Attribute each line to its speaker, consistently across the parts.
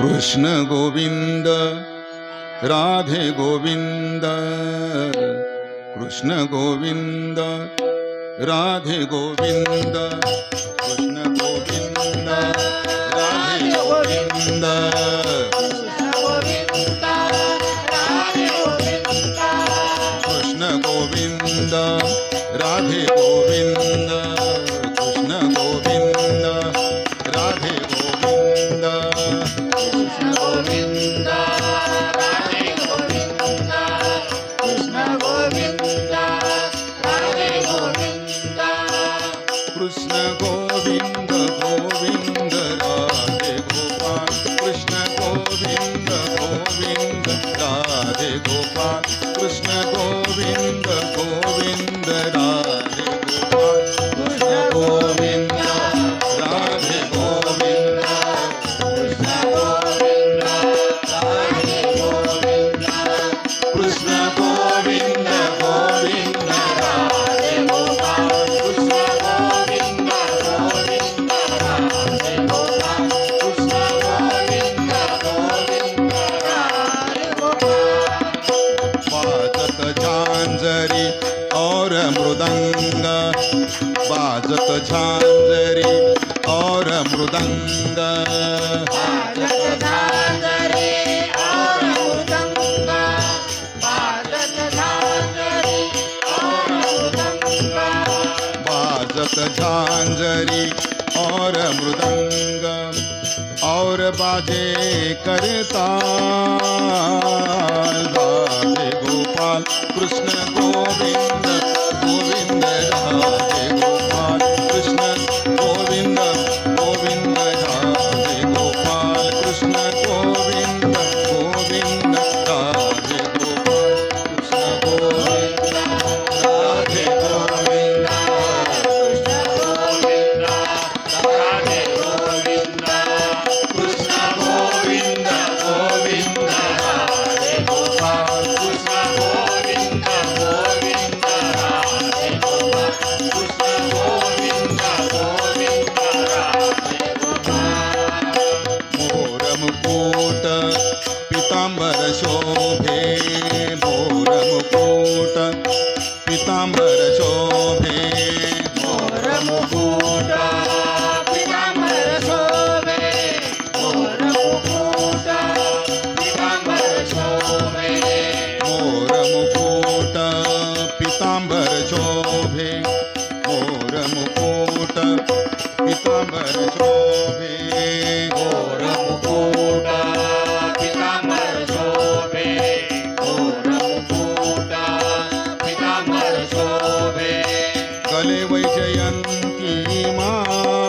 Speaker 1: Krishna Govind Radhe Govind Krishna Govind Radhe Govind Krishna Govind Radhe Govind Krishna Govinda, Govinda, Govinda, Govinda. Jhanjhari और मृदंग और बाजे करता गोपाल कृष्ण गोविंद
Speaker 2: ಪೀತಾಂಬರ ಶೋಭೆ
Speaker 1: ಮೋರ ಮುಕುಟ ಪೀತಾಂಬರ ಶೋಭೆ ಮೋರ ಮುಕುಟ ಪೀತಾಂಬರ ಶೋಭೆ ಮೋರ ಮುಕುಟ
Speaker 2: ಪೀತಾಂಬರ ಶೋಭೆ ಮೋರ ಮುಕುಟ ಪೀತಾಂಬರ ಶೋಭೆ ಮೋರ ಮುಕುಟ ಪೀತಾಂಬರ ಶೋಭೆ
Speaker 1: जयन्ती मा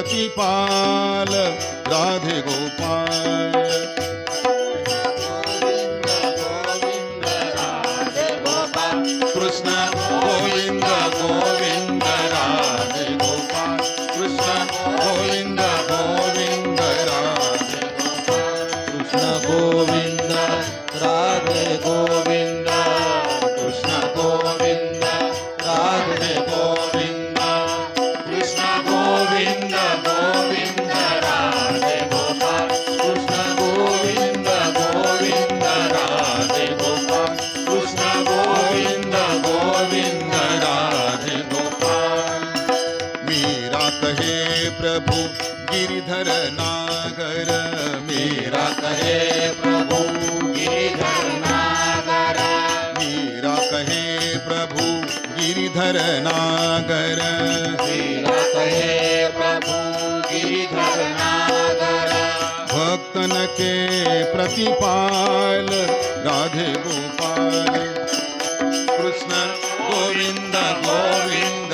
Speaker 1: प्रतिपाल राधे गोपाल। गिरिधर नागर मेरा
Speaker 2: कहे प्रभु। गिरिधर नागर।
Speaker 1: मेरा कहे प्रभु गिरिधर नागर।
Speaker 2: मेरा कहे प्रभु गिरिधर नागर।
Speaker 1: भक्तन के प्रतिपाल राधे गोपाल। कृष्ण गोविंद गोविंद।